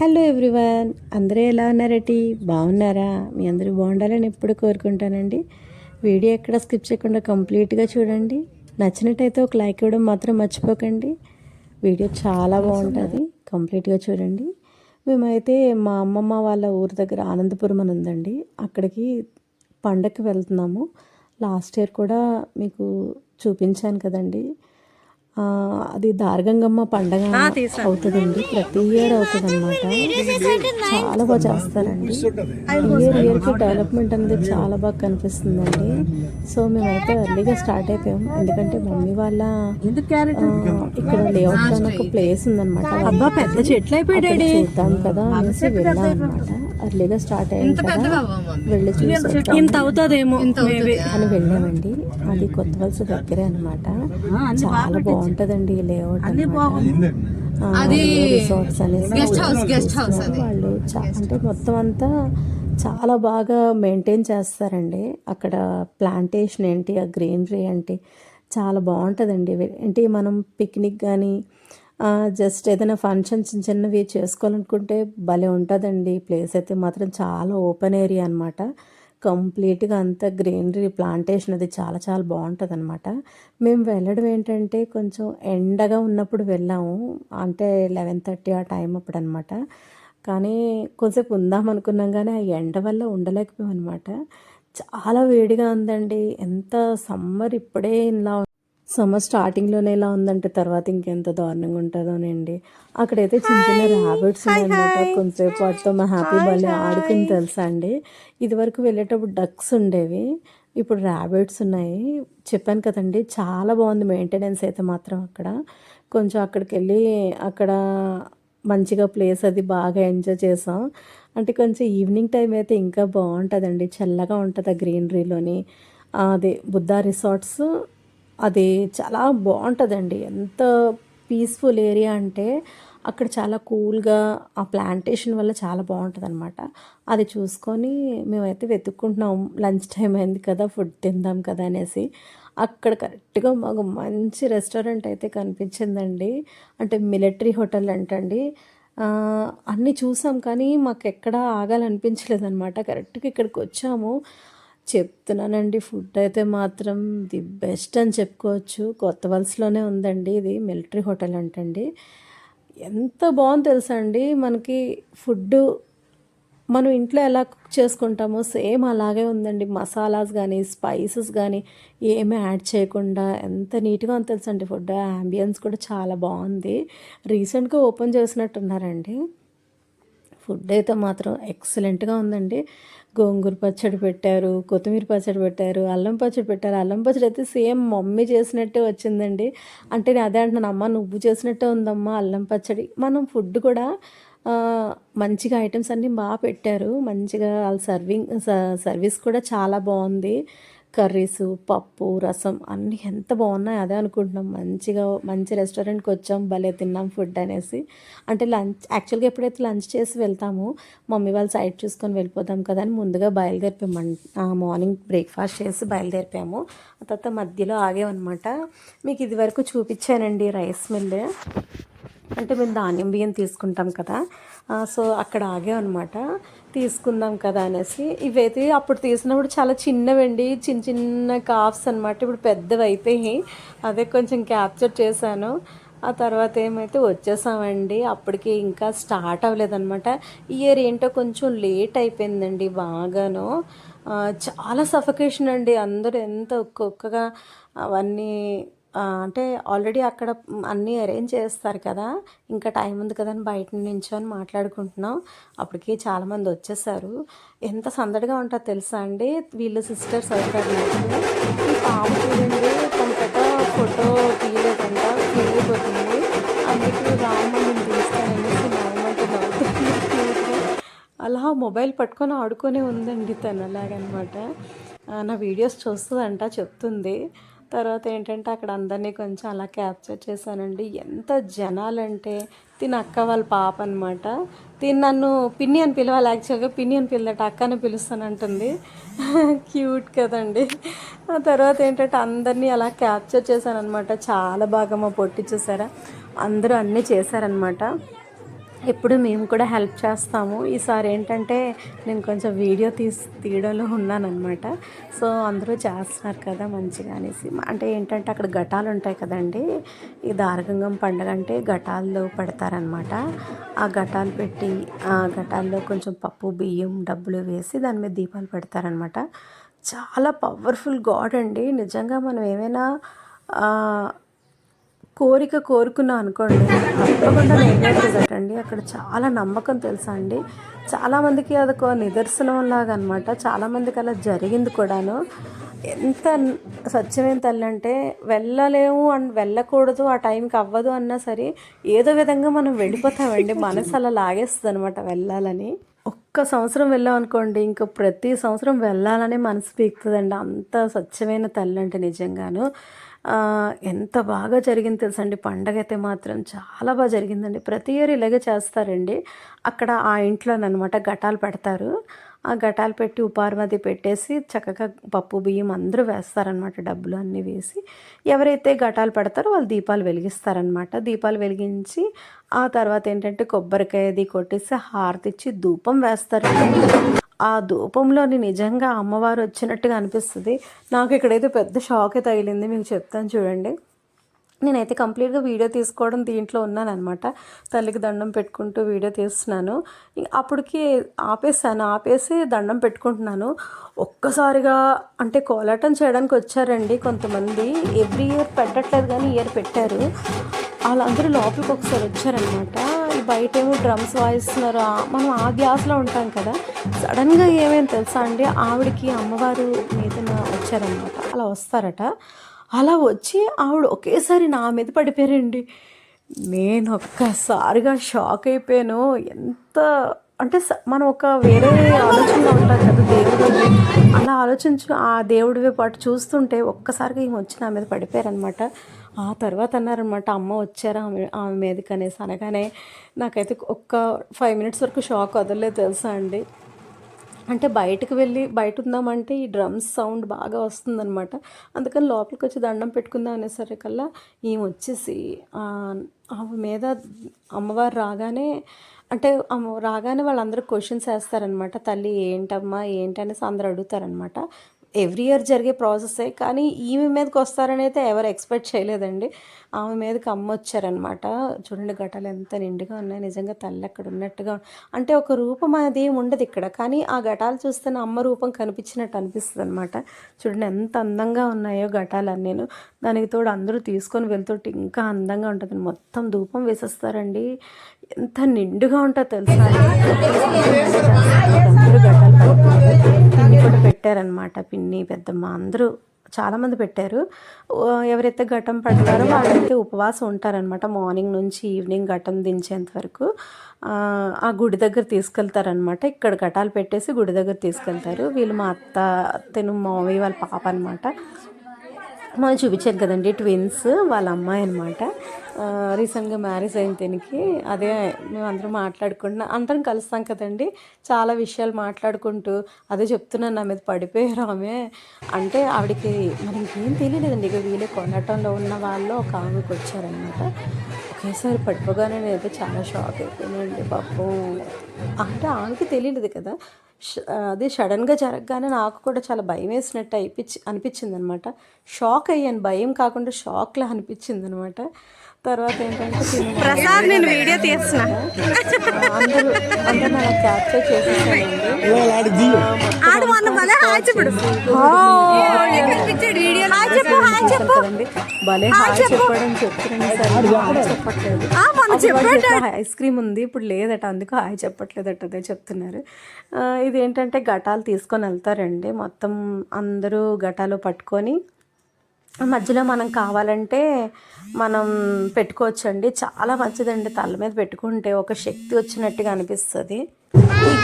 Hello everyone అందరూ ఎలా ఉన్నారటి బాగున్నారా? మీ అందరూ బాగుండాలని ఎప్పుడు కోరుకుంటానండి. వీడియో ఎక్కడ స్కిప్ చేయకుండా కంప్లీట్గా చూడండి. నచ్చినట్టయితే ఒక లైక్ ఇవ్వడం మాత్రం మర్చిపోకండి. వీడియో చాలా బాగుంటుంది. కంప్లీట్గా చూడండి. మేమైతే మా అమ్మమ్మ వాళ్ళ ఊరి దగ్గర ఆనందపురం అని ఉందండి. అక్కడికి పండగకి వెళ్తున్నాము. లాస్ట్ ఇయర్ కూడా మీకు చూపించాను కదండి. అది దార్గంగమ్మ పండగ అవుతుందండి. ప్రతి ఇయర్ అవుతుంది అనమాట చాలా బాగా చేస్తారండి. ఇయర్ ఇయర్కి డెవలప్మెంట్ అనేది చాలా బాగా కనిపిస్తుందండి. సో మేమైతే ఎర్లీగా స్టార్ట్ అయిపోయాం. ఎందుకంటే మమ్మీ వాళ్ళ ఆ, ఇక్కడ లేఅవుట్లో ఒక ప్లేస్ ఉందన్నమాట. అబ్బా పెద్ద చెట్లు అయిపోయాడు చూద్దాం కదా అనేసి వెళ్ళాం అనమాట ఎర్లీగా స్టార్ట్ అయ్యాం కదా. వెళ్ళి చూసి ఇంత అవుతుందేమో అని వెళ్ళామండి. అది కొత్త వలస దగ్గరే అనమాట చాలా బాగుంటదండి లేఅవుట్ అది రిసార్ట్స్ చూస్తున్నారు. వాళ్ళు అంటే మొత్తం అంతా చాలా బాగా మెయింటైన్ చేస్తారండి. అక్కడ ప్లాంటేషన్ ఏంటి ఆ గ్రీనరీ ఏంటి చాలా బాగుంటుందండి. ఏంటి మనం పిక్నిక్ కానీ జస్ట్ ఏదైనా ఫంక్షన్ చిన్న చిన్నవి చేసుకోవాలనుకుంటే భలే ఉంటుందండి. ప్లేస్ అయితే మాత్రం చాలా ఓపెన్ ఏరియా అనమాట కంప్లీట్గా అంతా గ్రీనరీ ప్లాంటేషన్ అది చాలా చాలా బాగుంటుంది అనమాట మేము వెళ్ళడం ఏంటంటే కొంచెం ఎండగా ఉన్నప్పుడు వెళ్ళాము. అంటే లెవెన్ థర్టీ ఆ టైం అప్పుడు అనమాట కానీ కొంచెంసేపు ఉందాం అనుకున్నాం కానీ ఆ ఎండ వల్ల ఉండలేకపోయాం అనమాట చాలా వేడిగా ఉందండి. ఎంత సమ్మర్ ఇప్పుడే ఇలా సమ్మర్ స్టార్టింగ్లోనే ఇలా ఉందంటే తర్వాత ఇంకెంత దారుణంగా ఉంటుందోనండి అక్కడైతే చిన్న చిన్న ర్యాబిట్స్ ఉన్నాయన్నమాట. కొంతసేపు వాటితో మా హ్యాపీ బర్త్డే ఆడుకుని తెలుసా అండి? ఇదివరకు వెళ్ళేటప్పుడు డక్స్ ఉండేవి. ఇప్పుడు ర్యాబిట్స్ ఉన్నాయి. చెప్పాను కదండి చాలా బాగుంది మెయింటెనెన్స్ అయితే మాత్రం అక్కడ. కొంచెం అక్కడికి వెళ్ళి అక్కడ మంచిగా ప్లేస్ అది బాగా ఎంజాయ్ చేసాం. అంటే కొంచెం ఈవినింగ్ టైం అయితే ఇంకా బాగుంటుందండి. చల్లగా ఉంటుంది ఆ గ్రీనరీలోని. అదే బుద్ధా రిసార్ట్స్ అది చాలా బాగుంటుందండి. ఎంత పీస్ఫుల్ ఏరియా అంటే అక్కడ చాలా కూల్గా ఆ ప్లాంటేషన్ వల్ల చాలా బాగుంటుంది అనమాట అది చూసుకొని మేమైతే వెతుక్కుంటున్నాం. లంచ్ టైం అయింది కదా ఫుడ్ తిందాం కదా అనేసి. అక్కడ కరెక్ట్గా మాకు మంచి రెస్టారెంట్ అయితే కనిపించిందండి. అంటే మిలిటరీ హోటల్ అంటండి. అన్నీ చూసాం కానీ మాకు ఎక్కడ ఆగాలనిపించలేదు అనమాట కరెక్ట్గా ఇక్కడికి వచ్చాము చెప్తున్నానండి. ఫుడ్ అయితే మాత్రం ది బెస్ట్ అని చెప్పుకోవచ్చు. కొత్త వలసలోనే ఉందండి ఇది. మిలిటరీ హోటల్ అంటండి. ఎంత బాగుంది తెలుసా అండి మనకి ఫుడ్ మనం ఇంట్లో ఎలా కుక్ చేసుకుంటామో సేమ్ అలాగే ఉందండి. మసాలాస్ కానీ స్పైసెస్ కానీ ఏమీ యాడ్ చేయకుండా ఎంత నీట్గా ఉంది తెలుసండి ఫుడ్. అంబియన్స్ కూడా చాలా బాగుంది. రీసెంట్గా ఓపెన్ చేసినట్టున్నారండి. ఫుడ్ అయితే మాత్రం ఎక్సలెంట్గా ఉందండి. గోంగూర పచ్చడి పెట్టారు కొత్తిమీర పచ్చడి పెట్టారు అల్లం పచ్చడి పెట్టారు. అల్లం పచ్చడి అయితే సేమ్ మమ్మీ చేసినట్టే వచ్చిందండి. అంటే నేను అదే అంటున్నాను అమ్మ నువ్వు చేసినట్టే ఉందమ్మా అల్లం పచ్చడి. మనం ఫుడ్ కూడా మంచిగా ఐటమ్స్ అన్నీ బాగా పెట్టారు. మంచిగా వాళ్ళ సర్వింగ్ స- సర్వీస్ కూడా చాలా బాగుంది. కర్రీస్ పప్పు రసం అన్నీ ఎంత బాగున్నాయి అదే అనుకుంటున్నాం. మంచిగా మంచి రెస్టారెంట్కి వచ్చాం భలే తిన్నాం ఫుడ్ అనేసి. అంటే లంచ్ యాక్చువల్గా ఎప్పుడైతే లంచ్ చేసి వెళ్తామో మమ్మీ వాళ్ళు సైడ్ చూసుకొని వెళ్ళిపోదాం కదా అని ముందుగా బయలుదేరిపోయాం మార్నింగ్ బ్రేక్ఫాస్ట్ చేసి బయలుదేరిపోయాము. ఆ తర్వాత మధ్యలో ఆగామన్నమాట. మీకు ఇది వరకు చూపించానండి రైస్ మిల్. అంటే మేము ధాన్యం బియ్యం తీసుకుంటాం కదా. సో అక్కడ ఆగామన్నమాట. తీసుకుందాం కదా అనేసి. ఇవైతే అప్పుడు తీసినప్పుడు చాలా చిన్నవండి. చిన్న చిన్న కాఫ్స్ అనమాట ఇప్పుడు పెద్దవి అయిపోయి అదే కొంచెం క్యాప్చర్ చేశాను. ఆ తర్వాత ఏమైతే వచ్చేసామండి. అప్పటికి ఇంకా స్టార్ట్ అవ్వలేదన్నమాట. ఇయర్ ఏంటో కొంచెం లేట్ అయిపోయిందండి బాగాను. చాలా సఫకేషన్ అండి. అందరూ ఎంత ఒక్కొక్కగా అవన్నీ అంటే ఆల్రెడీ అక్కడ అన్నీ అరేంజ్ చేస్తారు కదా. ఇంకా టైం ఉంది కదా అని బయట నించొని మాట్లాడుకుంటున్నాం. అప్పటికి చాలామంది వచ్చేసారు. ఎంత సందడిగా ఉంటుందో తెలుసా అండి? వీళ్ళ సిస్టర్స్ అవుతారు నాకు. ఈ పాము చూడండి తన పెద్ద ఫోటో తీయలేదంట తీయబోతుంది అందుకే రామ్మని తీస్తాననేసి నాయమంటే అలా మొబైల్ పట్టుకొని ఆడుకొని ఉందండి తను. అలాగనమాట. నా వీడియోస్ చూస్తుందంట చెప్తుంది. తర్వాత ఏంటంటే అక్కడ అందరినీ కొంచెం అలా క్యాప్చర్ చేశానండి. ఎంత జనాలంటే తిన అక్క వాళ్ళ పాప అనమాట తిని నన్ను పిన్ని అని పిలవాలి. యాక్చువల్గా పిన్ని అని పిల్లట అక్కని పిలుస్తానంటుంది. క్యూట్ కదండి. ఆ తర్వాత ఏంటంటే అందరినీ అలా క్యాప్చర్ చేశాను అనమాట చాలా బాగా మా పొట్టి చూసారా? అందరూ అన్నీ చేశారనమాట ఎప్పుడు మేము కూడా హెల్ప్ చేస్తాము. ఈసారి ఏంటంటే నేను కొంచెం వీడియో తీసి తీయడంలో ఉన్నానన్నమాట. సో అందరూ చేస్తున్నారు కదా మంచిగా అనేసి. అంటే ఏంటంటే అక్కడ ఘటాలు ఉంటాయి కదండి. ఈ దారగంగం పండుగ అంటే ఘటాల్లో పెడతారనమాట ఆ ఘటాలు పెట్టి ఆ ఘటాల్లో కొంచెం పప్పు బియ్యం డబ్బులు వేసి దాని మీద దీపాలు పెడతారనమాట చాలా పవర్ఫుల్ గాడ్ అండి. నిజంగా మనం ఏమైనా కోరిక కోరుకున్నాం అనుకోండి తప్పకుండా నెరవేరుతుందటండి అక్కడ చాలా నమ్మకం తెలుసా అండి? చాలామందికి అదొక నిదర్శనం లాగా అనమాట చాలామందికి అలా జరిగింది కూడాను. ఎంత స్వచ్ఛమైన తల్లి అంటే వెళ్ళలేము అండ్ వెళ్ళకూడదు ఆ టైంకి అవ్వదు అన్నా సరే ఏదో విధంగా మనం వెళ్ళిపోతామండి. మనసు అలా లాగేస్తుంది అనమాట వెళ్ళాలని. ఒక్క సంవత్సరం వెళ్ళాం అనుకోండి ఇంకా ప్రతి సంవత్సరం వెళ్ళాలని మనసు పీకుతుందండి. అంత స్వచ్ఛమైన తల్లి అంటే నిజంగాను. ఎంత బాగా జరిగింది తెలుసండి. పండగ అయితే మాత్రం చాలా బాగా జరిగిందండి. ప్రతి ఇయర్ ఇలాగే చేస్తారండి. అక్కడ ఆ ఇంట్లోనమాట ఘటాలు పెడతారు. ఆ ఘటాలు పెట్టి ఉపారమది పెట్టేసి చక్కగా పప్పు బియ్యం అందరూ వేస్తారనమాట డబ్బులు అన్నీ వేసి. ఎవరైతే ఘటాలు పెడతారో వాళ్ళు దీపాలు వెలిగిస్తారనమాట దీపాలు వెలిగించి ఆ తర్వాత ఏంటంటే కొబ్బరికాయ అది కొట్టేసి హారతిచ్చి ధూపం వేస్తారు ఆ ధూపంలోని నిజంగా అమ్మవారు వచ్చినట్టుగా అనిపిస్తుంది. నాకు ఇక్కడైతే పెద్ద షాకే తగిలింది. మీకు చెప్తాను చూడండి. నేనైతే కంప్లీట్గా వీడియో తీసుకోవడం దీంట్లో ఉన్నాను అనమాట తల్లికి దండం పెట్టుకుంటూ వీడియో తీస్తున్నాను. అప్పటికి ఆపేసాను. ఆపేసి దండం పెట్టుకుంటున్నాను. ఒక్కసారిగా అంటే కోలాటం చేయడానికి వచ్చారండి కొంతమంది. ఎవ్రీ ఇయర్ పెట్టట్లేదు కానీ ఇయర్ పెట్టారు. వాళ్ళందరూ లోపలికి ఒకసారి వచ్చారనమాట బయట ఏమో డ్రమ్స్ వాయిస్తున్నారు? మనం ఆ గ్యాస్లో ఉంటాం కదా. సడన్గా ఏమైంది తెలుసా అండి? ఆవిడకి అమ్మవారు మీద వచ్చారనమాట అలా వస్తారట. అలా వచ్చి ఆవిడ ఒకేసారి నా మీద పడిపోయారండి. నేను ఒక్కసారిగా షాక్ అయిపోయాను. ఎంత అంటే స- మనం ఒక వేరే ఆలోచనలో ఉంటాం కదా దేవుడు అలా ఆలోచించు ఆ దేవుడి పాటు చూస్తుంటే ఒక్కసారిగా ఈమె వచ్చి నా మీద పడిపోయారనమాట ఆ తర్వాత అన్నారనమాట అమ్మ వచ్చారా? ఆమె ఆమె మీదకి అనేసి అనగానే నాకైతే ఒక్క ఫైవ్ మినిట్స్ వరకు షాక్ వదలలేదు తెలుసా అండి. అంటే బయటకు వెళ్ళి బయట ఉందామంటే ఈ డ్రమ్స్ సౌండ్ బాగా వస్తుందన్నమాట. అందుకని లోపలికి వచ్చి దండం పెట్టుకుందాం అనేసరికల్లా ఈమె వచ్చేసి ఆమె మీద అమ్మవారు రాగానే అంటే రాగానే వాళ్ళందరూ క్వశ్చన్స్ వేస్తారనమాట తల్లి ఏంటమ్మా ఏంటి అనేసి అందరూ అడుగుతారనమాట ఎవ్రీ ఇయర్ జరిగే ప్రాసెసే కానీ ఈమె మీదకి వస్తారని అయితే ఎవరు ఎక్స్పెక్ట్ చేయలేదండి. ఆమె మీదకి అమ్మ వచ్చారనమాట చూడండి ఘటాలు ఎంత నిండుగా ఉన్నాయి. నిజంగా తల్లి అక్కడ ఉన్నట్టుగా అంటే ఒక రూపం అది ఉండదు ఇక్కడ. కానీ ఆ ఘటాలు చూస్తేనే అమ్మ రూపం కనిపించినట్టు అనిపిస్తుంది అనమాట చూడండి ఎంత అందంగా ఉన్నాయో ఘటాలు నేను దానికి తోడు అందరూ తీసుకొని వెళ్తుంటే ఇంకా అందంగా ఉంటుంది. మొత్తం ధూపం వేసేస్తారండి. ఎంత నిండుగా ఉంటుందో తెలుసా? కూడా పెట్టారనమాట పిన్ని పెద్దమ్మ అందరూ చాలామంది పెట్టారు. ఎవరైతే ఘటం పడతారో వాళ్ళైతే ఉపవాసం ఉంటారనమాట మార్నింగ్ నుంచి ఈవినింగ్ ఘటం దించేంత వరకు. ఆ, గుడి దగ్గర తీసుకెళ్తారనమాట ఇక్కడ ఘటాలు పెట్టేసి గుడి దగ్గర తీసుకెళ్తారు. వీళ్ళు మా అత్త అత్తను మావి వాళ్ళ పాప అనమాట మనం చూపించారు కదండి ట్విన్స్ వాళ్ళ అమ్మాయి అనమాట రీసెంట్గా మ్యారేజ్ అయిన దీనికి అదే మేము అందరం మాట్లాడుకుంటున్నాం అందరం కలుస్తాం కదండి చాలా విషయాలు మాట్లాడుకుంటూ అదే చెప్తున్నాను నా మీద పడిపోయారు ఆమె. అంటే ఆవిడకి మరి ఇంకేం తెలియలేదండి ఇక వీళ్ళే కొనటంలో ఉన్న వాళ్ళు ఒక ఆమెకు వచ్చారనమాట ఒకేసారి పడిపోగానే నేనైతే చాలా షాక్ అయిపోయానండి పాపం. అంటే ఆమెకి తెలియలేదు కదా. అది సడన్గా జరగగానే నాకు కూడా చాలా భయం వేసినట్టు అయిపించి అనిపించింది అనమాట షాక్ అయ్యాను భయం కాకుండా షాక్లా అనిపించింది అనమాట తర్వాత ఏంటంటే ప్రసాద్ నేను వీడియో తీస్తున్నా. అందరూ అందరూ క్యాప్చర్ చేసేసానండి కదండి భలే హాయ్ చెప్పడం చెప్తున్నాను చెప్పట్లేదు. ఐస్ క్రీమ్ ఉంది ఇప్పుడు లేదట అందుకు హాయ్ చెప్పట్లేదట అదే చెప్తున్నారు. ఇది ఏంటంటే ఘటాలు తీసుకొని వెళ్తారండి. మొత్తం అందరూ ఘటాలు పట్టుకొని మధ్యలో మనం కావాలంటే మనం పెట్టుకోవచ్చండి. చాలా మంచిదండి. తల మీద పెట్టుకుంటే ఒక శక్తి వచ్చినట్టుగా అనిపిస్తుంది. ఈ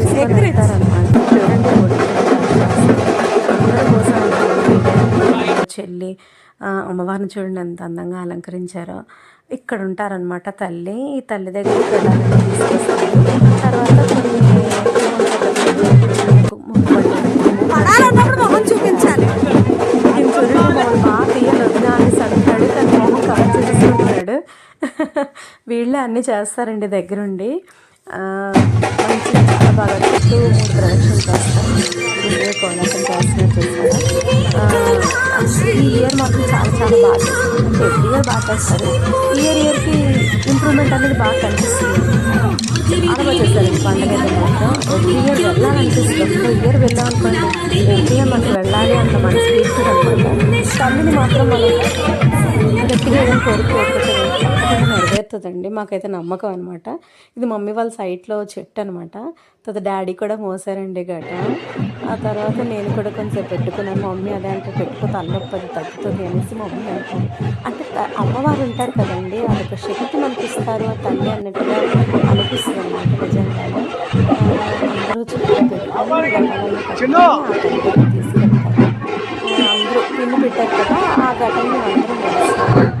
తీసుకొని వెళ్తారనమాట చూడండి. చెల్లి అమ్మవారిని చూడండి ఎంత అందంగా అలంకరించారో. ఇక్కడ ఉంటారనమాట తల్లి. ఈ తల్లి దగ్గర తర్వాత చూపించాలి. వీళ్ళే అన్నీ చేస్తారండి దగ్గరుండి. మంచి చాలా బాగా చుట్టూ మూడు ప్రదక్షిణలు చేస్తారు. వీళ్ళే కోలాటం చేస్తున్నారు ఈ ఇయర్ మాత్రం చాలా చాలా బాగా చేస్తారు అంటే ఎవ్రీ ఇయర్ బాగా చేస్తారు. ఇయర్ ఇయర్కి ఇంప్రూవ్మెంట్ అనేది బాగా కనిపిస్తుంది. చాలా బాగా చేస్తారు. పండుగ మాత్రం ఎవ్రీ ఇయర్ వెళ్ళాలనిపిస్తుంది. ఒక ఇయర్ వెళ్ళామనుకోండి ఎవ్రీ ఇయర్ మనకు వెళ్ళాలి అంత మనసు తీర్చుడు అనమాట తల్లిని మాత్రం మనం గట్టిగా ఏదైనా కోరుకోకపోతే వస్తుందండి మాకైతే నమ్మకం అనమాట ఇది మమ్మీ వాళ్ళ సైట్లో చెట్టు అనమాట తర్వాత డాడీ కూడా మోసారండి గట. ఆ తర్వాత నేను కూడా కొంచెం పెట్టుకున్నాను. మమ్మీ అదే అంటే పెట్టుకో తలనొప్పి అది తగ్గుతుంది అనేసి మమ్మీ అంటారు. అంటే అమ్మవారు ఉంటారు కదండి. అదొక శక్తి మనకి ఇస్తారు ఆ తల్లి అన్నట్టుగా అనిపిస్తుంది అనమాట నిజంగా అందరూ చుట్టూ పెట్టుకొని తీసుకెళ్తారు. అందరూ పిన్ను పెట్టారు కదా ఆ ఘటనని అందరూ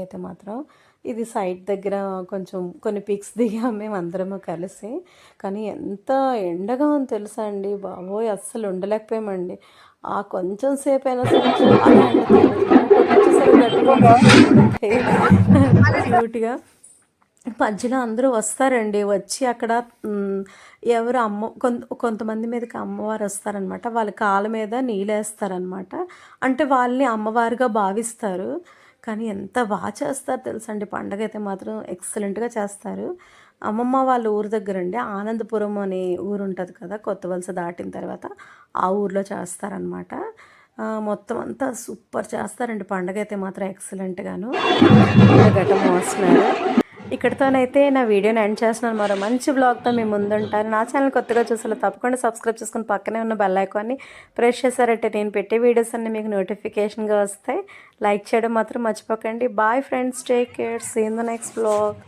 అయితే మాత్రం ఇది సైట్ దగ్గర కొంచెం కొన్ని పిక్స్ దిగాం మేము అందరము కలిసి. కానీ ఎంత ఎండగా ఉంది తెలుసా అండి బాబోయ్ అస్సలు ఉండలేకపోయామండి. ఆ కొంచెం సేపు అయినా సరే క్యూట్గా మధ్యలో అందరూ వస్తారండి. వచ్చి అక్కడ ఎవరు అమ్మ కొంత కొంతమంది మీదకి అమ్మవారు వస్తారనమాట. వాళ్ళ కాళ్ళ మీద నీళ్ళేస్తారనమాట అంటే వాళ్ళని అమ్మవారుగా భావిస్తారు. కానీ ఎంత బాగా చేస్తారు తెలుసండి. పండగ అయితే మాత్రం ఎక్సలెంట్గా చేస్తారు. అమ్మమ్మ వాళ్ళ ఊరు దగ్గర అండి ఆనందపురం అనే ఊరు ఉంటుంది కదా కొత్త వలస దాటిన తర్వాత ఆ ఊర్లో చేస్తారనమాట మొత్తం అంతా సూపర్ చేస్తారండి. పండగ అయితే మాత్రం ఎక్సలెంట్గాను గట్ట మోస్తున్నారు. ఇక్కడితోనైతే నా వీడియోని ఎండ్ చేస్తున్నాను. మరో మంచి బ్లాగ్తో మేము ముందుంటాను. నా ఛానల్ కొత్తగా చూసాలో తప్పకుండా సబ్స్క్రైబ్ చేసుకుని పక్కనే ఉన్న బెల్ ఐకాన్ని ప్రెస్ చేశారంటే నేను పెట్టే వీడియోస్ అన్నీ మీకు నోటిఫికేషన్గా వస్తాయి. లైక్ చేయడం మాత్రం మర్చిపోకండి. Bye friends take care see in the next blog